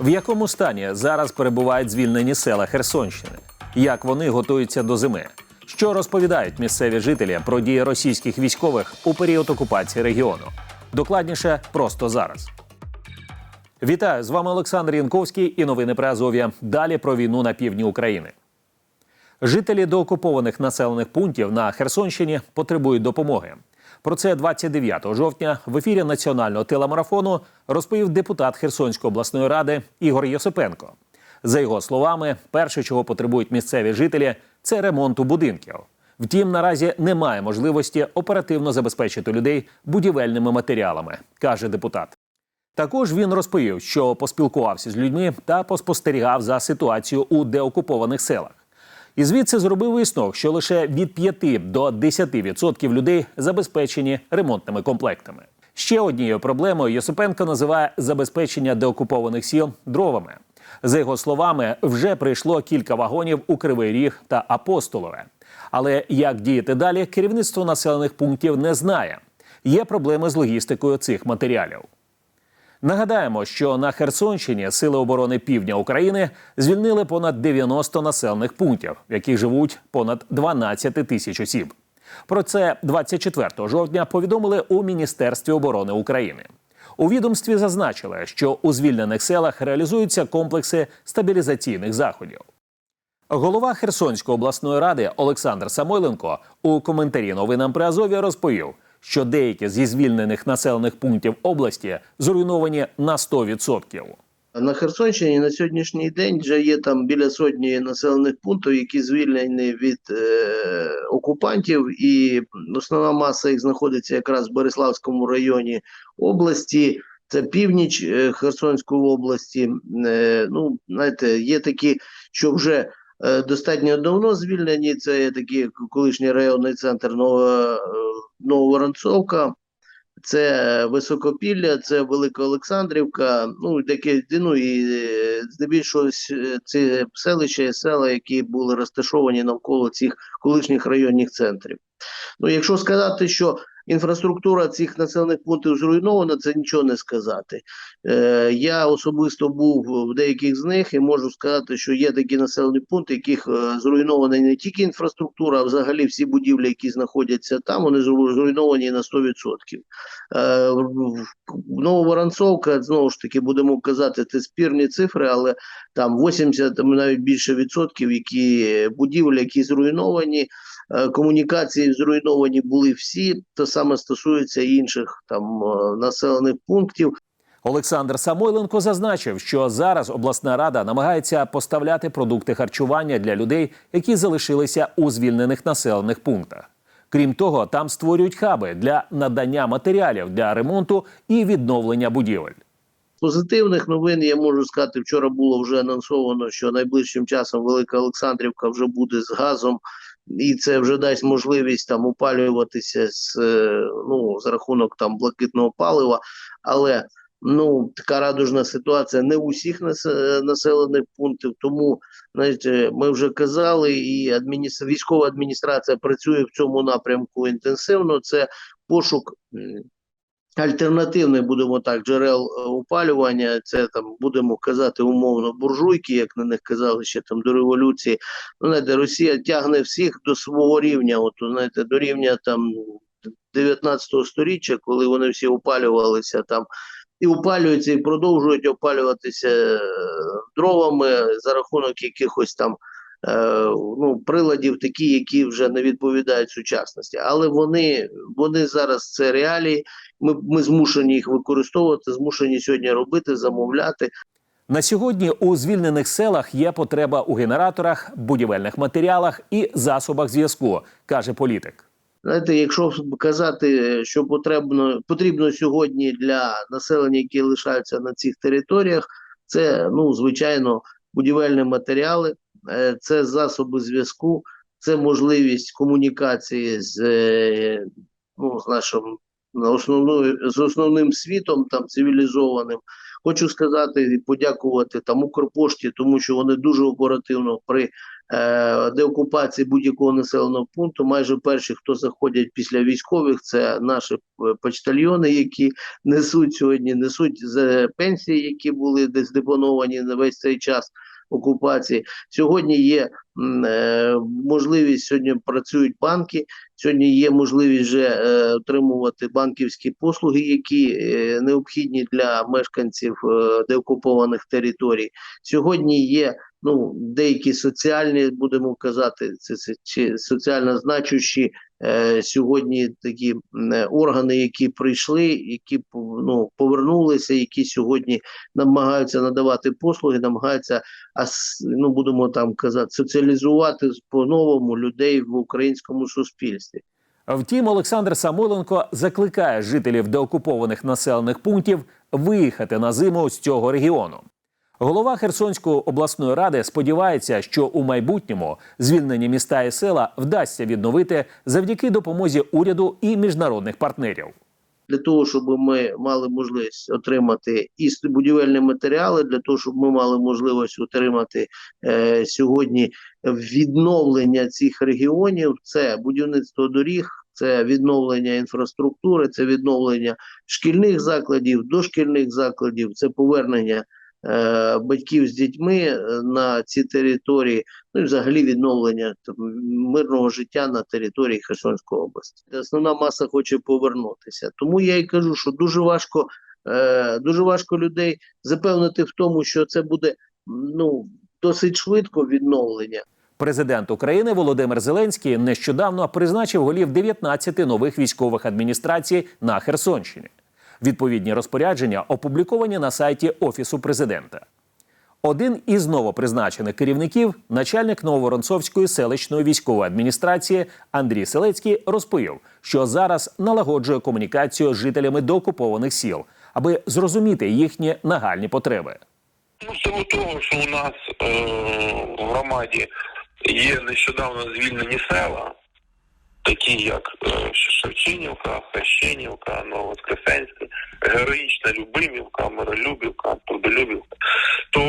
В якому стані зараз перебувають звільнені села Херсонщини? Як вони готуються до зими? Що розповідають місцеві жителі про дії російських військових у період окупації регіону? Докладніше просто зараз. Вітаю з вами Олександр Янковський і новини про Азов'я. Далі про війну на півдні України. Жителі доокупованих населених пунктів на Херсонщині потребують допомоги. Про це 29 жовтня в ефірі національного телемарафону розповів депутат Херсонської обласної ради Ігор Йосипенко. За його словами, перше, чого потребують місцеві жителі, це ремонту будинків. Втім, наразі немає можливості оперативно забезпечити людей будівельними матеріалами, каже депутат. Також він розповів, що поспілкувався з людьми та поспостерігав за ситуацією у деокупованих селах. І звідси зробив висновок, що лише від 5 до 10% людей забезпечені ремонтними комплектами. Ще однією проблемою Йосипенко називає забезпечення деокупованих сіл дровами. За його словами, вже прийшло кілька вагонів у Кривий Ріг та Апостолове. Але як діяти далі, керівництво населених пунктів не знає. Є проблеми з логістикою цих матеріалів. Нагадаємо, що на Херсонщині Сили оборони Півдня України звільнили понад 90 населених пунктів, в яких живуть понад 12 тисяч осіб. Про це 24 жовтня повідомили у Міністерстві оборони України. У відомстві зазначили, що у звільнених селах реалізуються комплекси стабілізаційних заходів. Голова Херсонської обласної ради Олександр Самойленко у коментарі новинам при Азові розповів, що деякі зі звільнених населених пунктів області зруйновані на 100%. На Херсонщині на сьогоднішній день вже є там біля сотні населених пунктів, які звільнені від е, окупантів, і основна маса їх знаходиться якраз в Бориславському районі області. Це північ е, Херсонської області. Е, ну, знаєте, є такі, що вже достатньо давно звільнені. Це є такий колишній районний центр Нова, е, Це Високопілля, це Велика Олександрівка, ну таке ну і е, здебільшого це селища і села, які були розташовані навколо цих колишніх районних центрів. Ну, якщо сказати, що інфраструктура цих населених пунктів зруйнована, це нічого не сказати. Е, я особисто був в деяких з них і можу сказати, що є такі населені пункти, яких е, зруйнована не тільки інфраструктура, а взагалі всі будівлі, які знаходяться там, вони зруйновані на 100%. Е, Нововоронцовка, знову ж таки, будемо казати, це спірні цифри, але там 80, там навіть більше відсотків, які будівлі, які зруйновані, комунікації зруйновані були всі. Те саме стосується інших там е, населених пунктів. Олександр Самойленко зазначив, що зараз обласна рада намагається поставляти продукти харчування для людей, які залишилися у звільнених населених пунктах. Крім того, там створюють хаби для надання матеріалів для ремонту і відновлення будівель. Позитивних новин я можу сказати, вчора було вже анонсовано, що найближчим часом Велика Олександрівка вже буде з газом, і це вже дасть можливість там опалюватися з е, ну за рахунок там блакитного палива. Але ну така радужна ситуація не у всіх насе- населених пунктів. Тому знаєте, ми вже казали, і адміністр... військова адміністрація працює в цьому напрямку інтенсивно. Це пошук. Альтернативних, будемо так, джерел е, опалювання, це там будемо казати умовно буржуйки, як на них казали ще там до революції. Ну, знаєте, Росія тягне всіх до свого рівня, от знаєте, до рівня там 19 сторіччя, коли вони всі опалювалися там. І опалюються, і продовжують опалюватися е, дровами за рахунок якихось там ну, приладів, такі, які вже не відповідають сучасності. Але вони, вони зараз це реалії, ми, ми змушені їх використовувати, змушені сьогодні робити, замовляти. На сьогодні у звільнених селах є потреба у генераторах, будівельних матеріалах і засобах зв'язку, каже політик. Знаєте, якщо казати, що потрібно, потрібно сьогодні для населення, які лишаються на цих територіях, це ну звичайно будівельні матеріали, е, це засоби зв'язку, це можливість комунікації з, е, ну, з нашим основною з основним світом, там цивілізованим. Хочу сказати і подякувати там Укрпошті, тому що вони дуже оперативно при е, деокупації будь-якого населеного пункту. Майже перші, хто заходять після військових, це наші е, почтальйони, які несуть сьогодні, несуть за пенсії, які були десь депоновані на весь цей час окупації. Сьогодні є е, можливість, сьогодні працюють банки, сьогодні є можливість вже е, отримувати банківські послуги, які е, необхідні для мешканців деокупованих територій. Сьогодні є ну, деякі соціальні, будемо казати, це, це чи соціально значущі е, сьогодні такі е, органи, які прийшли, які ну, повернулися, які сьогодні намагаються надавати послуги, намагаються ас, ну, будемо там казати, соціалізувати по-новому людей в українському суспільстві. Втім, Олександр Самойленко закликає жителів деокупованих населених пунктів виїхати на зиму з цього регіону. Голова Херсонської обласної ради сподівається, що у майбутньому звільнені міста і села вдасться відновити завдяки допомозі уряду і міжнародних партнерів. для того, щоб ми мали можливість отримати і будівельні матеріали, для того, щоб ми мали можливість отримати е, сьогодні відновлення цих регіонів, це будівництво доріг, це відновлення інфраструктури, це відновлення шкільних закладів, дошкільних закладів, це повернення. Е, Батьків з дітьми е, на ці території, ну і взагалі відновлення там, мирного життя на території Херсонської області. Основна маса хоче повернутися. Тому я і кажу, що дуже важко, е, дуже важко людей запевнити в тому, що це буде ну досить швидко відновлення. Президент України Володимир Зеленський нещодавно призначив голів 19 нових військових адміністрацій на Херсонщині. Відповідні розпорядження опубліковані на сайті Офісу президента. Один із новопризначених керівників, начальник Нововоронцовської селищної військової адміністрації Андрій Селецький, розповів, що зараз налагоджує комунікацію з жителями деокупованих сіл, аби зрозуміти їхні нагальні потреби. Ну, силу того, що у нас е, в громаді є нещодавно звільнені села, такі як е, Шевченівка, Хрещенівка, Новоскресенська, Героїчна Любимівка, Миролюбівка, Трудолюбівка, то,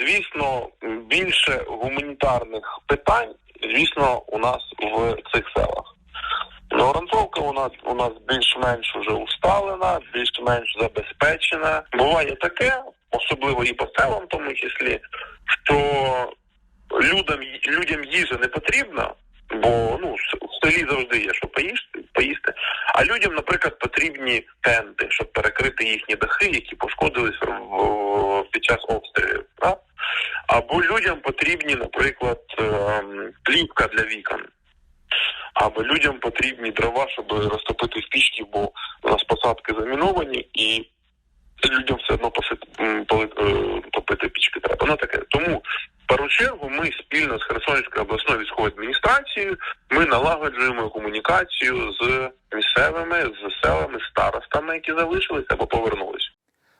звісно, більше гуманітарних питань, звісно, у нас в цих селах. Воронцовка у нас у нас більш-менш вже усталена, більш-менш забезпечена. Буває таке, особливо і по селам, в тому числі, що людям людям їжа не потрібна, бо ну в селі завжди є, що поїсти, поїсти. А людям, наприклад, потрібні тенти, щоб перекрити їхні дахи, які пошкодились в, під час обстрілів. Да? Або людям потрібні, наприклад, ем, плівка для вікон. Або людям потрібні дрова, щоб розтопити пічки, бо у нас посадки заміновані, і людям все одно посити, е, топити пічки треба. Ну таке. Тому першу чергу ми спільно з Херсонською обласною військовою адміністрацією ми налагоджуємо комунікацію з місцевими, з селами, старостами, які залишилися або повернулися.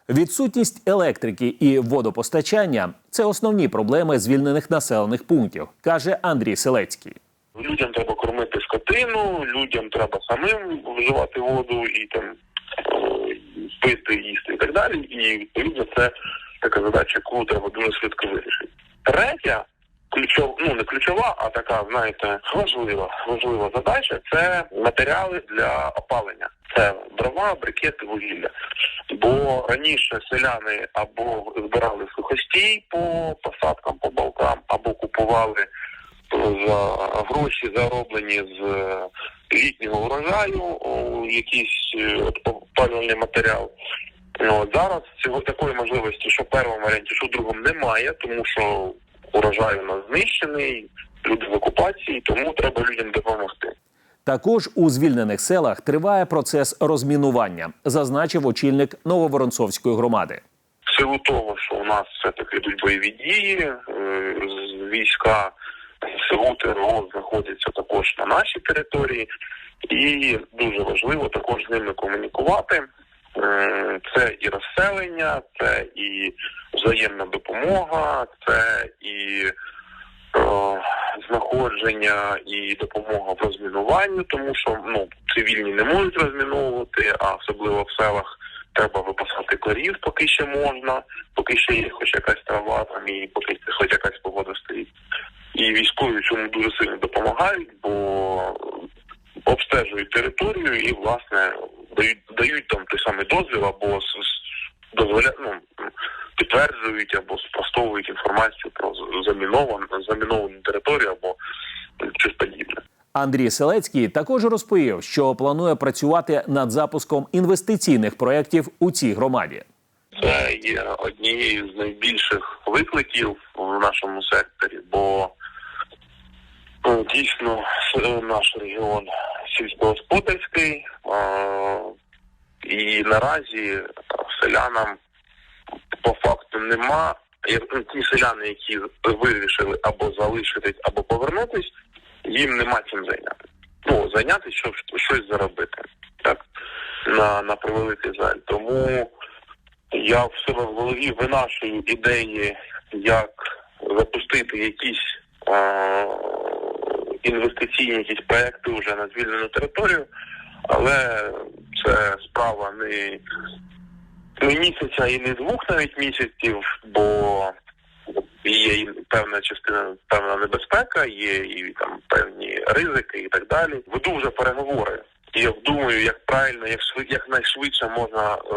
Відсутність електрики і водопостачання це основні проблеми звільнених населених пунктів, каже Андрій Селецький. Людям треба кормити скотину, людям треба самим вживати воду і там е, пити, їсти і так далі. І відповідно це така задача, яку треба дуже швидко вирішити. Третя ключова, ну не ключова, а така, знаєте, важлива, важлива задача це матеріали для опалення. Це дрова, брикети, вугілля. Бо раніше селяни або збирали сухостій по посадкам, по балкам, або купували за гроші, зароблені з е, літнього урожаю, о, якийсь е, опалювальний матеріал. Ну, от зараз цього такої можливості, що в першому варіанті, що в другому немає, тому що урожай у нас знищений, люди в окупації, тому треба людям допомогти. Також у звільнених селах триває процес розмінування, зазначив очільник Нововоронцовської громади. В силу того, що у нас все-таки йдуть бойові дії, е, війська СУ ТРО знаходяться також на нашій території, і дуже важливо також з ними комунікувати. Е, Це і розселення, це і взаємна допомога, це і е, знаходження і допомога в розмінуванні, тому що ну цивільні не можуть розміновувати, а особливо в селах треба випасати корів, поки ще можна, поки ще є хоч якась трава там і поки хоч якась погода стоїть. І військові цьому дуже сильно допомагають, бо обстежують територію і, власне, дають, дають там той самий дозвіл або дозволя, ну, підтверджують або спростовують інформацію про заміновану, заміновану територію або щось подібне. Андрій Селецький також розповів, що планує працювати над запуском інвестиційних проєктів у цій громаді. Це є однією з найбільших викликів в нашому секторі, бо дійсно наш регіон сільськогосподарський, е, і наразі селянам по факту нема. Ті селяни, які вирішили або залишитись, або повернутись, їм нема чим зайняти. Ну, зайнятися, щоб щось заробити. Так, на, на превеликий жаль. Тому я в себе в голові винашую ідеї, як запустити якісь е- інвестиційні якісь проекти вже на звільнену територію, але це справа не, не місяця і не двох навіть місяців, бо є і певна частина, певна небезпека, є і там певні ризики і так далі. Веду вже переговори. І я думаю, як правильно, як швид, як найшвидше можна е,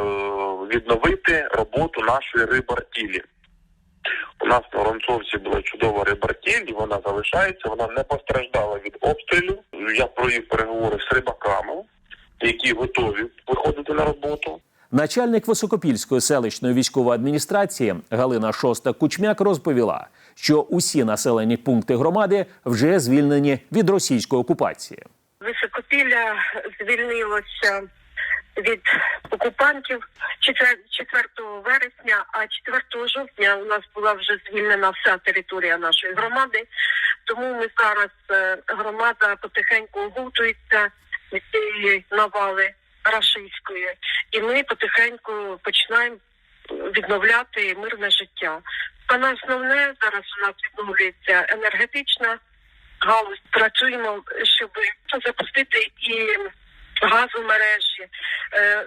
відновити роботу нашої рибартілі. У нас на Воронцовці була чудова рибартіль, і вона залишається, вона не постраждала від обстрілів. Я провів переговори з рибаками, які готові виходити на роботу. Начальник Високопільської селищної військової адміністрації Галина Шоста Кучмяк розповіла, що усі населені пункти громади вже звільнені від російської окупації. Високопілля звільнилося від окупантів 4 4 вересня, а 4 жовтня у нас була вже звільнена вся територія нашої громади. Тому ми зараз е, громада потихеньку оговтується від цієї навали рашистської, і ми потихеньку починаємо відновляти мирне життя. Саме основне зараз у нас відновлюється енергетична галузь. Працюємо, щоб запустити і газомережі. Е, е,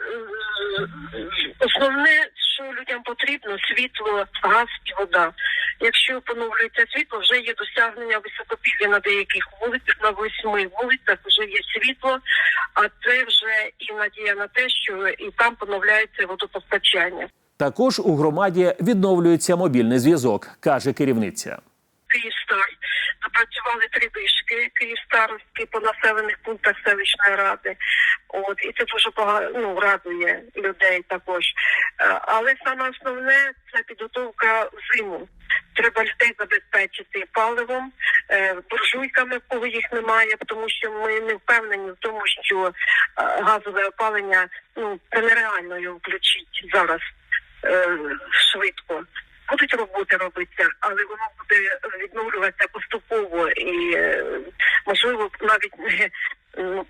Основне, що людям потрібно, світло, газ і вода. Якщо поновлюється світло, вже є досягнення високопілля на деяких вулицях, на восьми вулицях вже є світло, а це вже і надія на те, що і там поновляється водопостачання. Також у громаді відновлюється мобільний зв'язок, каже керівниця. Київстар. Запрацювали три вишки Київстарські по населених пунктах селищної ради. От і це дуже багато ну, радує людей також. Е, Але саме основне це підготовка в зиму. Треба людей забезпечити паливом, е, буржуйками, кого їх немає, тому що ми не впевнені в тому, що е, газове опалення ну це нереально його включити зараз швидко. Будуть роботи робитися, але воно буде відновлюватися поступово і е, можливо навіть не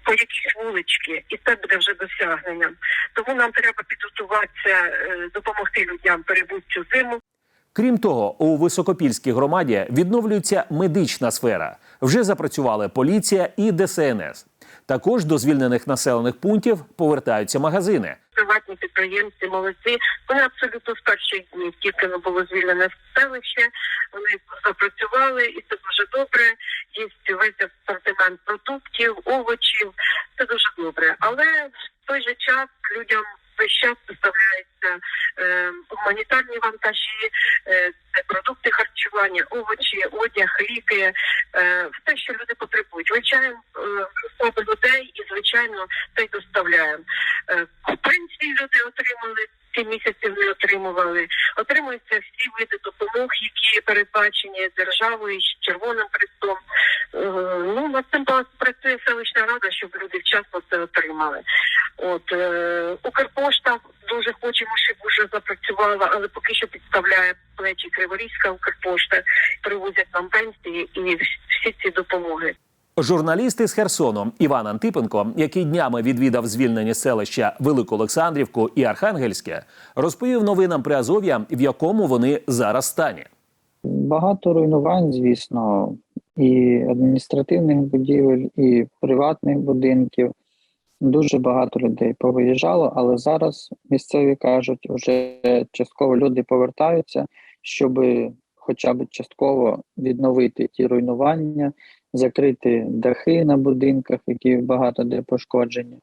по якісь вулички, і це буде вже досягненням. Тому нам треба підготуватися, е, допомогти людям перебути цю зиму. Крім того, у високопільській громаді відновлюється медична сфера. Вже запрацювали поліція і ДСНС. Також до звільнених населених пунктів повертаються магазини. Приватні підприємці, молодці. Вони абсолютно з перших днів, тільки не було звільнене селище. Вони запрацювали, і це дуже добре. Є весь асортимент продуктів, овочів. Це дуже добре. Але в той же час людям весь час доставляються е, гуманітарні вантажі, е, це продукти харчування, овочі, одяг, ліки, е, все, що люди потребують. Вивчаємо е, людей і, звичайно, це й доставляємо. Е, Пенсії люди отримали. Ці місяців не отримували. Отримуються всі види допомог, які передбачені державою, Червоним Хрестом. Е, Ну над цим працює селищна рада, щоб люди вчасно це отримали. От е, Укрпошта дуже хочемо, щоб вже запрацювала, але поки що підставляє плечі Криворізька Укрпошта, привозять нам пенсії і всі ці допомоги. Журналіст із Херсону Іван Антипенко, який днями відвідав звільнені селища Велику Олександрівку і Архангельське, розповів новинам Приазов'я, в якому вони зараз стані. Багато руйнувань, звісно, і адміністративних будівель, і приватних будинків. Дуже багато людей повиїжджало, але зараз місцеві кажуть, вже частково люди повертаються, щоб хоча б частково відновити ті руйнування, закрити дахи на будинках, які багато де пошкоджені.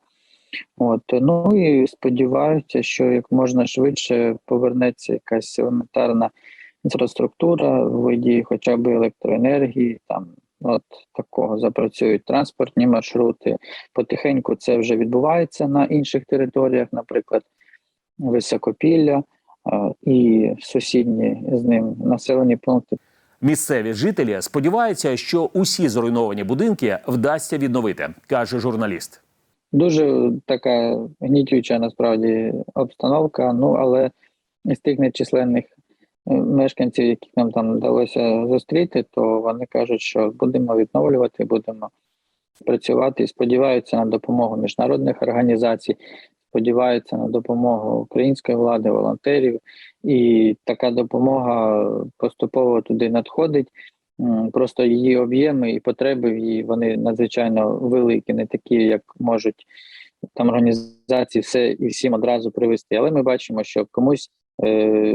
От ну і сподіваються, що як можна швидше повернеться якась елементарна інфраструктура в виді хоча б електроенергії, там от такого запрацюють транспортні маршрути. Потихеньку це вже відбувається на інших територіях, наприклад, Високопілля і сусідні з ним населені пункти. Місцеві жителі сподіваються, що усі зруйновані будинки вдасться відновити, каже журналіст. Дуже така гнітюча насправді обстановка. Ну але з тих нечисленних мешканців, яких нам там вдалося зустріти, то вони кажуть, що будемо відновлювати, будемо працювати і сподіваються на допомогу міжнародних організацій, сподіваються на допомогу української влади, волонтерів, і така допомога поступово туди надходить. Просто її об'єми і потреби в її вони надзвичайно великі, не такі, як можуть там організації все і всім одразу привезти. Але ми бачимо, що комусь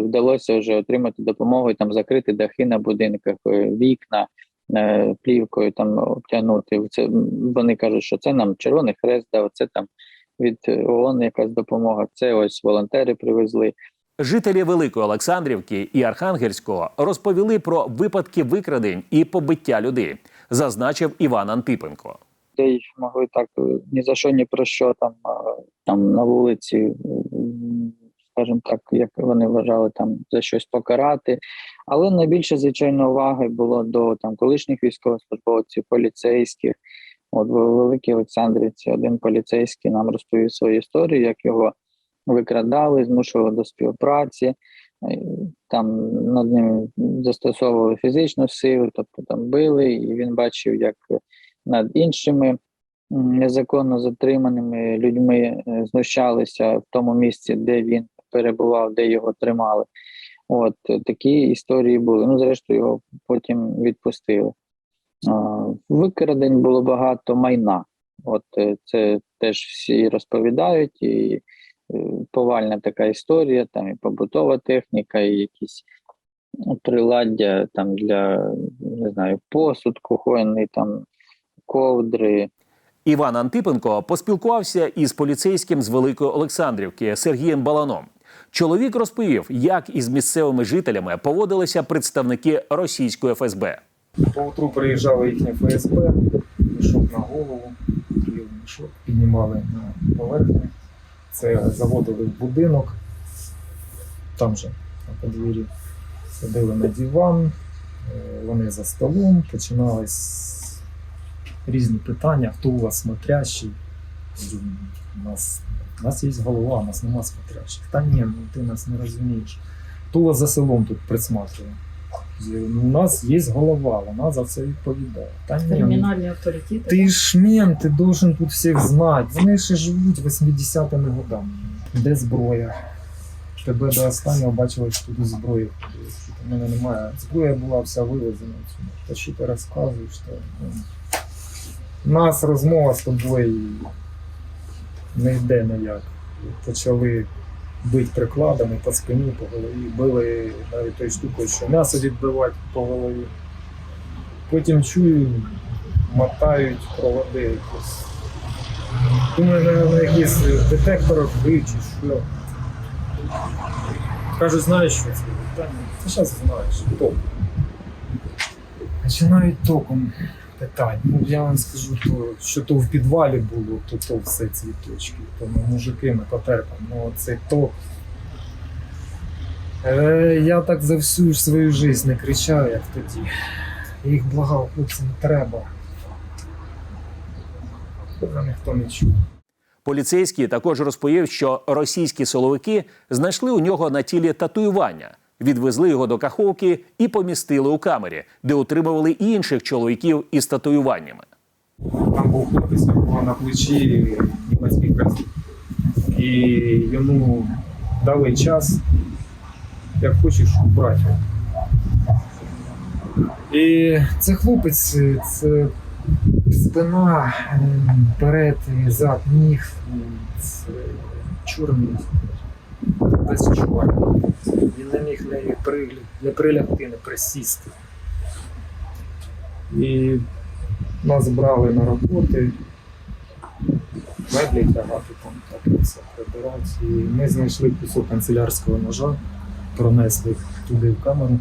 вдалося вже отримати допомогу і там закрити дахи на будинках, е, вікна е, плівкою там обтягнути. Це вони кажуть, що це нам Червоний Хрест дав, це там від е, ООН якась допомога. Це ось волонтери привезли. Жителі Великої Олександрівки і Архангельського розповіли про випадки викрадень і побиття людей, зазначив Іван Антипенко. людей могли так е, ні за що, ні про що там, там на вулиці, скажімо так, як вони вважали, там за щось покарати. Але найбільше, звичайно, уваги було до там колишніх військовослужбовців, поліцейських. От в Великій Олександрівці один поліцейський нам розповів свою історію, як його викрадали, змушували до співпраці. Е, Там над ним застосовували фізичну силу, тобто там били, і він бачив, як над іншими незаконно затриманими людьми е, знущалися в тому місці, де він перебував, де його тримали. От такі історії були. Ну, зрештою, його потім відпустили. Викрадень було багато майна. От е, це теж всі розповідають, і е, повальна така історія, там і побутова техніка, і якісь приладдя там для не знаю, посуд кухонний, там ковдри. Іван Антипенко поспілкувався із поліцейським з Великої Олександрівки Сергієм Баланом. Чоловік розповів, як із місцевими жителями поводилися представники російської ФСБ. Поутру приїжджали їхні ФСБ, мішок на голову, мішок, піднімали на поверхню. Це заводили в будинок, там же на подвір'ї. Садили на диван, е, вони за столом, починались різні питання, хто у вас смотрящий. У нас, у нас є голова, у нас нема смотрящих. Та ні, ну ти нас не розумієш. Хто вас за селом тут присматриває? «Ну, У нас є голова, вона за це відповідає. Та ні, ну, Кримінальні авторитети. ти ж мент, ти должен тут всіх знати. Вони ще живуть 80-ми годами. Де зброя? Тебе до останнього бачили, що тут зброї. У мене немає. Зброя була вся вивезена. Та що ти розказуєш? Що, ну, у нас розмова з тобою не йде ніяк. Почали бити прикладами по спині, по голові, били навіть тою штукою, що м'ясо відбивати по голові. Потім чую, мотають проводи якось. Думаю, на, якийсь детектор бив чи що. Кажуть, знаєш, що це? Та ні, ти зараз знаєш, ток. Починають током питань. Ну, я вам скажу, то, що то в підвалі було, то то все цвіточки. То ми мужики ми потерпимо. Ну, цей ток. Е, я так за всю ж свою життя не кричав, як тоді. Їх благав, хлопці, не треба. Мене ніхто не чув. Поліцейський також розповів, що російські силовики знайшли у нього на тілі татуювання, відвезли його до Каховки і помістили у камері, де утримували і інших чоловіків із татуюваннями. Там був хлопець, на плечі німецький хрест. І йому дали час, як хочеш, брати. І це хлопець, це спина, ем, перед, зад, ніг, ем, це чорний. Без чого. Він не міг не, прилягти, не прилягти, не присісти. І нас брали на роботи, меблі тягати там, так все прибирати. І ми знайшли кусок канцелярського ножа, пронесли туди в камеру.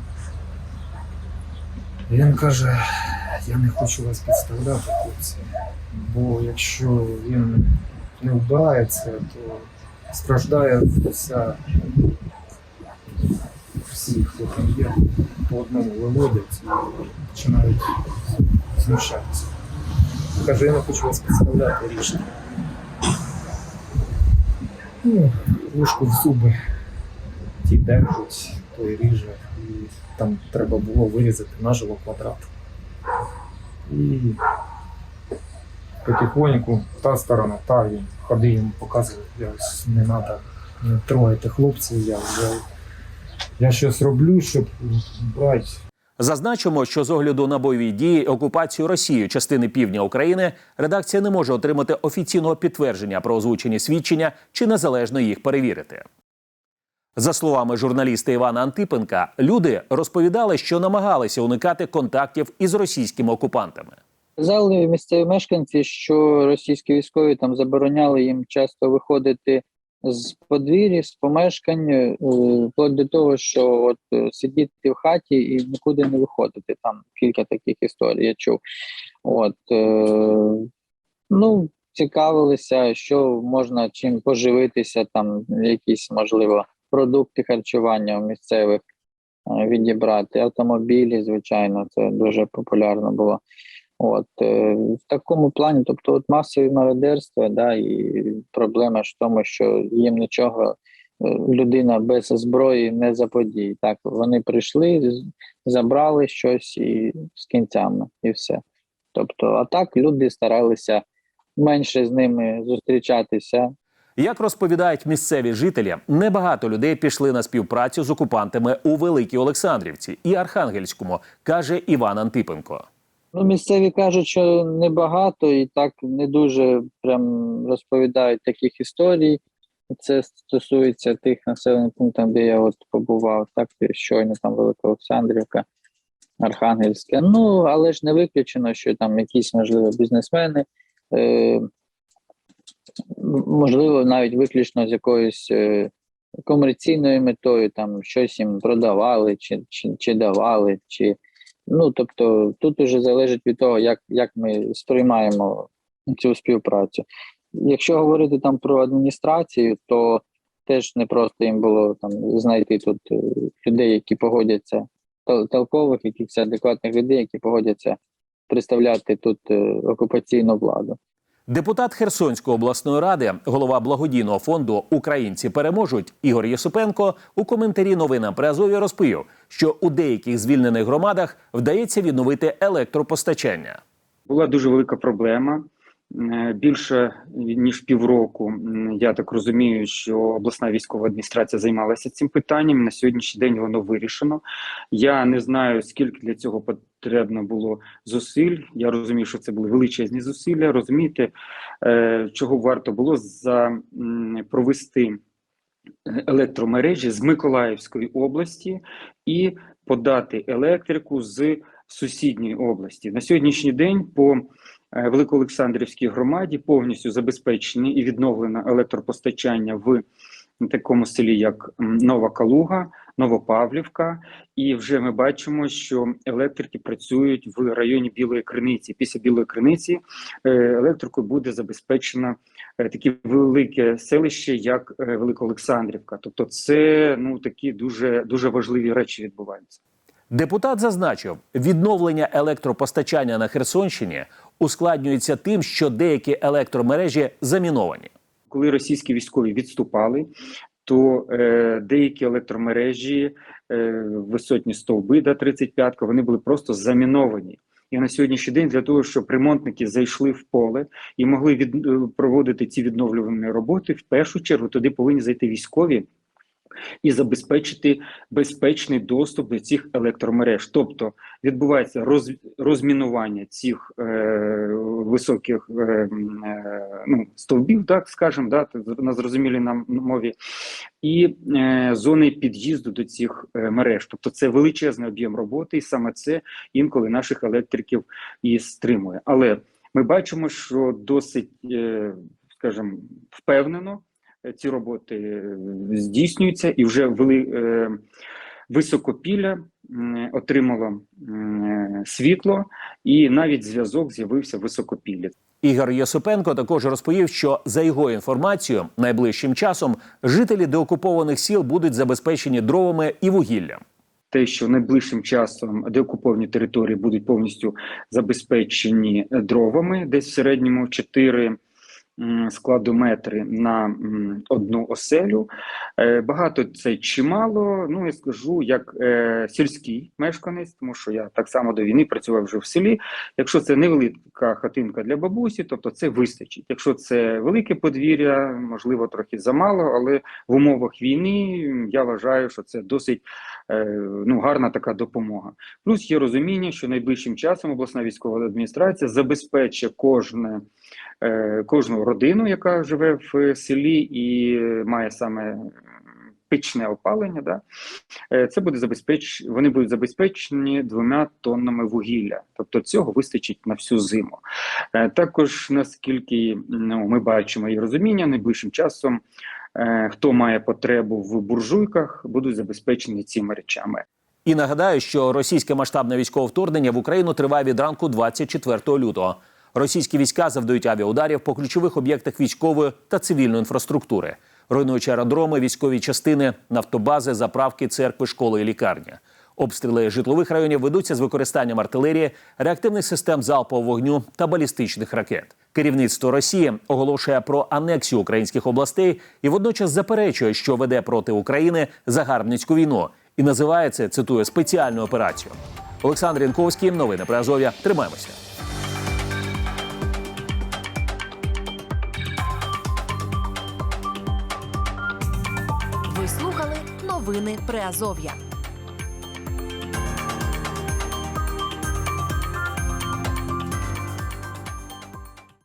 І він каже, я не хочу вас підставляти, хлопці, бо якщо він не вбирається, то страждає вся всі, хто там є, по одному виводять і починають знущатися. Каже, я не хочу вас підставляти рішення. Ну, ложку в зуби. Ті держать, той ріже, і там треба було вирізати наживо квадрат. І потихоньку та сторона, та він ходи їм показував, я ось не треба, не трогайте хлопців, я вже я щось роблю, щоб брати Зазначимо, що з огляду на бойові дії окупацію Росією частини півдня України редакція не може отримати офіційного підтвердження про озвучені свідчення чи незалежно їх перевірити. За словами журналіста Івана Антипенка, люди розповідали, що намагалися уникати контактів із російськими окупантами. Казали місцеві мешканці, що російські військові там забороняли їм часто виходити з подвір'я, з помешкань, е, вплоть до того, що от е, сидіти в хаті і нікуди не виходити. Там кілька таких історій я чув. От е, ну цікавилися, що можна чим поживитися, там якісь можливо продукти харчування у місцевих відібрати, автомобілі, звичайно, це дуже популярно було. От е, в такому плані, тобто, от масові мародерства, да, і проблема ж в тому, що їм нічого е, людина без зброї не заподіє. Так, вони прийшли, забрали щось і з кінцями, і все. Тобто, а так люди старалися менше з ними зустрічатися, Як розповідають місцеві жителі, небагато людей пішли на співпрацю з окупантами у Великій Олександрівці і Архангельському, каже Іван Антипенко. Ну, місцеві кажуть, що небагато і так не дуже прям розповідають таких історій. Це стосується тих населених пунктів, де я от побував, так щойно там Велика Олександрівка, Архангельське. Ну, але ж не виключено, що там якісь, можливо, бізнесмени, е, можливо, навіть виключно з якоюсь е, комерційною метою, там щось їм продавали, чи, чи, чи давали, чи Ну, тобто, тут уже залежить від того, як, як ми сприймаємо цю співпрацю. Якщо говорити там про адміністрацію, то теж не просто їм було там знайти тут е, людей, які погодяться, тол- толкових, якихось адекватних людей, які погодяться представляти тут е, окупаційну владу. Депутат Херсонської обласної ради, голова благодійного фонду Українці переможуть Ігор Єсипенко у коментарі новинам при Азові розповів, що у деяких звільнених громадах вдається відновити електропостачання. була дуже велика проблема. Е, Більше ніж півроку, я так розумію, що обласна військова адміністрація займалася цим питанням. На сьогоднішній день воно вирішено. Я не знаю, скільки для цього потрібно було зусиль. Я розумію, що це були величезні зусилля. Розумієте, е, чого варто було за провести електромережі з Миколаївської області і подати електрику з сусідньої області. На сьогоднішній день по е, Великоолександрівській громаді повністю забезпечені і відновлено електропостачання в такому селі, як Нова Калуга, Новопавлівка, і вже ми бачимо, що електрики працюють в районі Білої Криниці. Після Білої Криниці е, електрикою буде забезпечено е, таке велике селище, як е, Великоолександрівка. Тобто, це ну такі дуже дуже важливі речі відбуваються. Депутат зазначив, відновлення електропостачання на Херсонщині ускладнюється тим, що деякі електромережі заміновані. коли російські військові відступали, то е, деякі електромережі, е, висотні стовби да 35 вони були просто заміновані. І на сьогоднішній день для того, щоб ремонтники зайшли в поле і могли від, е, проводити ці відновлювані роботи, в першу чергу туди повинні зайти військові і забезпечити безпечний доступ до цих електромереж. Тобто відбувається роз, розмінування цих е, високих е, е, ну, стовбів, так скажемо, да, на зрозумілій нам мові, і е, зони під'їзду до цих е, мереж. Тобто це величезний об'єм роботи, і саме це інколи наших електриків і стримує. Але ми бачимо, що досить, е, скажімо, впевнено ці роботи е, здійснюються, і вже вели, е, високопілля отримало світло, і навіть зв'язок з'явився в високопіллі. Ігор Єсипенко також розповів, що за його інформацією, найближчим часом жителі деокупованих сіл будуть забезпечені дровами і вугіллям. те, що найближчим часом деокуповані території будуть повністю забезпечені дровами, десь в середньому 4 м, складометри на одну оселю. Е, Багато це чимало. Ну я скажу, як е, сільський мешканець, тому що я так само до війни працював вже в селі. Якщо це невелика хатинка для бабусі, тобто це вистачить. Якщо це велике подвір'я, можливо, трохи замало, але в умовах війни я вважаю, що це досить е, ну, гарна така допомога. Плюс є розуміння, що найближчим часом обласна військова адміністрація забезпечить кожне, кожну родину, яка живе в селі і має саме пічне опалення. Да? Е, Це буде забезпеч... Вони будуть забезпечені двома тоннами вугілля. Тобто цього вистачить на всю зиму. Е, Також наскільки ну, ми бачимо і розуміння, найближчим часом е, хто має потребу в буржуйках, будуть забезпечені цими речами. І нагадаю, що російське масштабне військове вторгнення в Україну триває від ранку 24 лютого. Російські війська завдають авіаударів по ключових об'єктах військової та цивільної інфраструктури, руйнуючи аеродроми, військові частини, нафтобази, заправки, церкви, школи і лікарні. Обстріли житлових районів ведуться з використанням артилерії, реактивних систем залпового вогню та балістичних ракет. Керівництво Росії оголошує про анексію українських областей і водночас заперечує, що веде проти України загарбницьку війну, і називає це цитую спеціальну операцію. Олександр Янковський, новини про Азов'я. Тримаємося. Новини Приазов'я.